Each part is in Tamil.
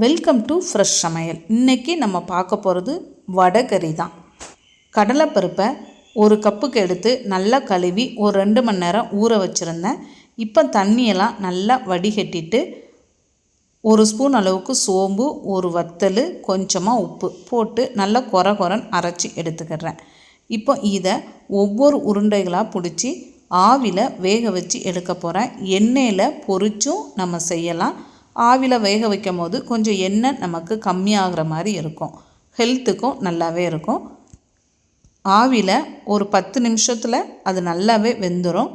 வெல்கம் டு ஃப்ரெஷ் சமையல். இன்றைக்கி நம்ம பார்க்க போகிறது வடகறி தான். கடலைப்பருப்பை ஒரு கப்புக்கு எடுத்து நல்லா கழுவி ஒரு ரெண்டு மணி நேரம் ஊற வச்சுருந்தேன். இப்போ தண்ணியெல்லாம் நல்லா வடிகட்டிட்டு ஒரு ஸ்பூன் அளவுக்கு சோம்பு ஒரு வத்தல் கொஞ்சமாக உப்பு போட்டு நல்லா கொர கொரன்னு அரைச்சி எடுத்துக்கிறேன். இப்போ இதை ஒவ்வொரு உருண்டைகளாக பிடிச்சி ஆவியில் வேக வச்சு எடுக்க போகிறேன் எண்ணெயில் பொறிச்சும் நம்ம செய்யலாம். ஆவியில் வேக வைக்கும் போது கொஞ்சம் எண்ணெய் நமக்கு கம்மியாகிற மாதிரி இருக்கும். ஹெல்த்துக்கும் நல்லாவே இருக்கும். ஆவியில் ஒரு பத்து நிமிஷத்தில் அது நல்லாவே வெந்துடும்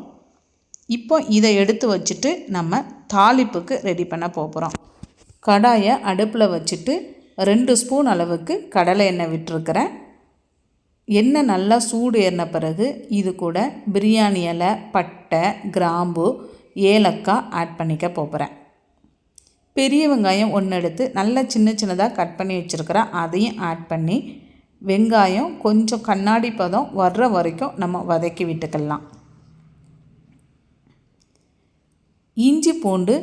இப்போ இதை எடுத்து வச்சுட்டு நம்ம தாளிப்புக்கு ரெடி பண்ண போகிறோம் கடாயை அடுப்பில் வச்சுட்டு ரெண்டு ஸ்பூன் அளவுக்கு கடலை எண்ணெய் விட்டுருக்கிறேன். எண்ணெய் நல்லா சூடு ஏறின பிறகு இது கூட பிரியாணி இலை பட்டை கிராம்பு ஏலக்காய் ஆட் பண்ணிக்க போகிறேன். பெரிய வெங்காயம் ஒன்று எடுத்து நல்லா சின்ன சின்னதாக கட் பண்ணி வச்சுருக்கிறேன் அதையும் ஆட் பண்ணி வெங்காயம் கொஞ்சம் கண்ணாடி பதம் வர்ற வரைக்கும் நம்ம வதக்கி விட்டுக்கலாம். இஞ்சி பூண்டு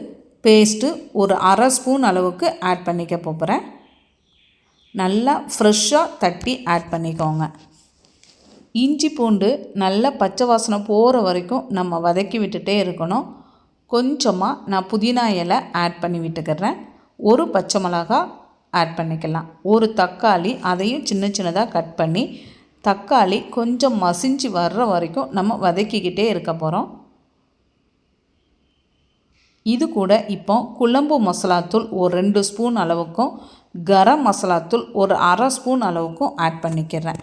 பேஸ்ட்டு ஒரு அரை ஸ்பூன் அளவுக்கு ஆட் பண்ணிக்க போகிறேன் நல்லா ஃப்ரெஷ்ஷாக தட்டி ஆட் பண்ணிக்கோங்க. இஞ்சி பூண்டு நல்லா பச்சை வாசனை போகிற வரைக்கும் நம்ம வதக்கி விட்டுட்டே இருக்கணும். கொஞ்சமாக நான் புதினா இலை ஆட் பண்ணி விட்டுக்கிறேன். ஒரு பச்சை மிளகா ஆட் பண்ணிக்கலாம். ஒரு தக்காளி அதையும் சின்ன சின்னதாக கட் பண்ணி தக்காளி கொஞ்சம் மசிஞ்சு வர்ற வரைக்கும் நம்ம வதக்கிக்கிட்டே இருக்க போகிறோம் இது கூட இப்போ குழம்பு மசாலாத்தூள் ஒரு ரெண்டு ஸ்பூன் அளவுக்கும் கரம் மசாலாத்தூள் ஒரு அரை ஸ்பூன் அளவுக்கும் ஆட் பண்ணிக்கிறேன்.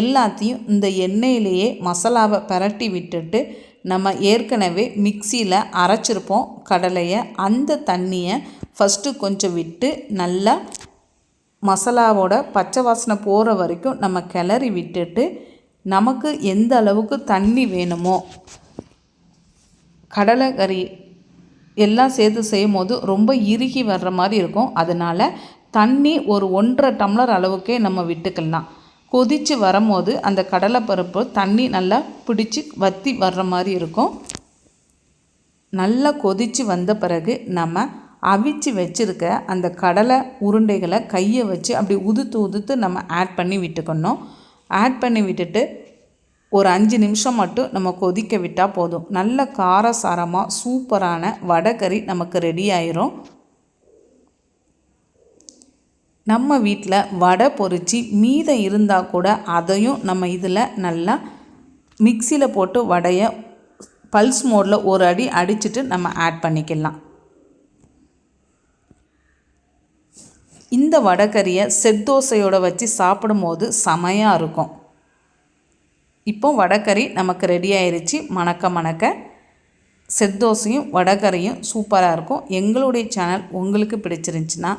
எல்லாத்தையும் இந்த எண்ணெயிலேயே மசாலாவை பரட்டி விட்டுட்டு நம்ம ஏற்கனவே மிக்சியில் அரைச்சிருப்போம் கடலையை. அந்த தண்ணியை ஃபஸ்ட்டு கொஞ்சம் விட்டு நல்லா மசாலாவோட பச்சை வாசனை போகிற வரைக்கும் நம்ம கிளறி விட்டுட்டு நமக்கு எந்த அளவுக்கு தண்ணி வேணுமோ கடலை கறி எல்லாம் சேர்த்து செய்யும் போது ரொம்ப இறுகி வர்ற மாதிரி இருக்கும். அதனால் தண்ணி ஒரு ஒன்றரை டம்ளர் அளவுக்கே நம்ம விட்டுக்கலாம். கொதித்து வரும்போது அந்த கடலைப்பருப்பு தண்ணி நல்லா பிடிச்சி வற்றி வர்ற மாதிரி இருக்கும். நல்லா கொதித்து வந்த பிறகு நம்ம அவிச்சு வச்சுருக்க அந்த கடலை உருண்டைகளை கையை வச்சு அப்படி உதுத்து உதுத்து நம்ம ஆட் பண்ணி விட்டுக்கணும். ஆட் பண்ணி விட்டுட்டு ஒரு அஞ்சு நிமிஷம் மட்டும் நம்ம கொதிக்க விட்டால் போதும். நல்ல காரசாரமாக சூப்பரான வடைக்கறி நமக்கு ரெடி ஆயிரும். நம்ம வீட்டில் வடை பொறிச்சி மீதம் இருந்தால் கூட அதையும் நம்ம இதில் நல்லா மிக்சியில் போட்டு வடையை பல்ஸ் மோடில் ஒரு அடி அடிச்சுட்டு நம்ம ஆட் பண்ணிக்கலாம். இந்த வடைக்கறியை செத்தோசையோடு வச்சு சாப்பிடும்போது செமையாக இருக்கும். இப்போ வடைக்கறி நமக்கு ரெடி ஆயிடுச்சு மணக்க மணக்க செத்தோசையும் வடைக்கறியும் சூப்பராக இருக்கும். எங்களுடைய சேனல் உங்களுக்கு பிடிச்சிருந்துச்சின்னா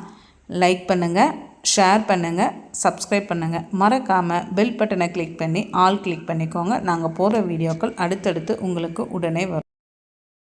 லைக் பண்ணுங்கள் ஷேர் பண்ணுங்கள் சப்ஸ்கிரைப் பண்ணுங்கள் மறக்காமல் பெல் பட்டனை கிளிக் பண்ணி ஆல் கிளிக் பண்ணிக்கோங்க. நாங்கள் போகிற வீடியோக்கள் அடுத்தடுத்து உங்களுக்கு உடனே வரும்.